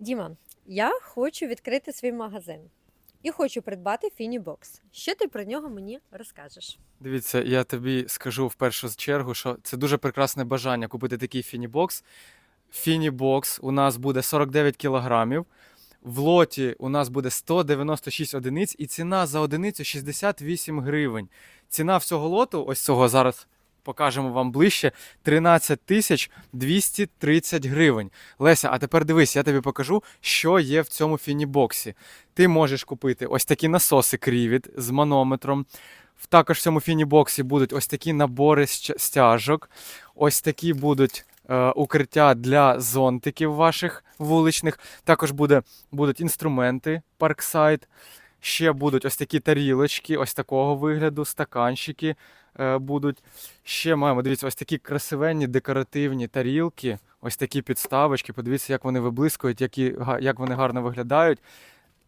Діма, я хочу відкрити свій магазин і хочу придбати Фінібокс. Що ти про нього мені розкажеш? Дивіться, я тобі скажу в першу чергу, що це дуже прекрасне бажання купити такий фінібокс. Фінібокс у нас буде 49 кілограмів. В лоті у нас буде 196 одиниць, і ціна за одиницю 68 гривень. Ціна всього лоту, ось цього зараз покажемо вам ближче, 13 тисяч 230 гривень. Леся, а тепер дивись, я тобі покажу, що є в цьому фінібоксі. Ти можеш купити ось такі насоси Крівіт з манометром. Також в цьому фінібоксі будуть ось такі набори стяжок, ось такі будуть е, укриття для зонтиків ваших вуличних. Також буде, будуть інструменти Parkside. Ще будуть ось такі тарілочки, ось такого вигляду, стаканчики будуть. Ще маємо, дивіться, ось такі красивенні декоративні тарілки, ось такі підставочки. Подивіться, як вони виблискують, які, як вони гарно виглядають.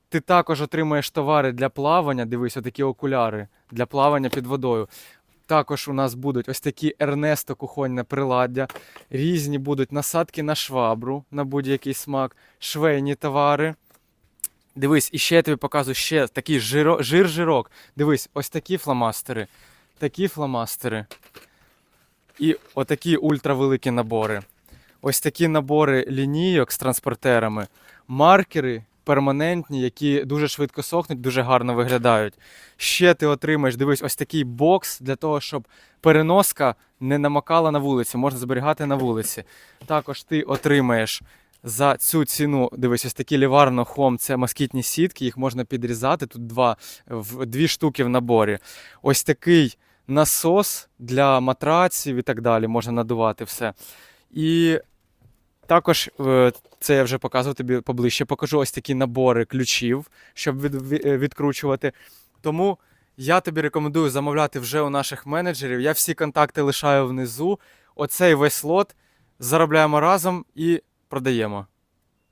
Ти також отримаєш товари для плавання. Дивись, отакі окуляри для плавання під водою. Також у нас будуть ось такі Ернесто кухонне приладдя, різні будуть насадки на швабру на будь-який смак, швейні товари. Дивись, і ще я тобі показую ще такий жиро, жир-жирок. Дивись, ось такі фломастери, такі фломастери. І отакі ультравеликі набори. Ось такі набори лінійок з транспортерами, маркери перманентні, які дуже швидко сохнуть, дуже гарно виглядають. Ще ти отримаєш, дивись, ось такий бокс для того, щоб переноска не намокала на вулиці, можна зберігати на вулиці. Також ти отримаєш за цю ціну, дивись, ось такі Livarno Home, це москітні сітки, їх можна підрізати. Тут два, дві штуки в наборі. Ось такий насос для матраців і так далі, можна надувати все. І також е, це я вже показував тобі поближче. Покажу ось такі набори ключів, щоб е, відкручувати. Тому я тобі рекомендую замовляти вже у наших менеджерів. Я всі контакти лишаю внизу. Оцей весь лот заробляємо разом і продаємо.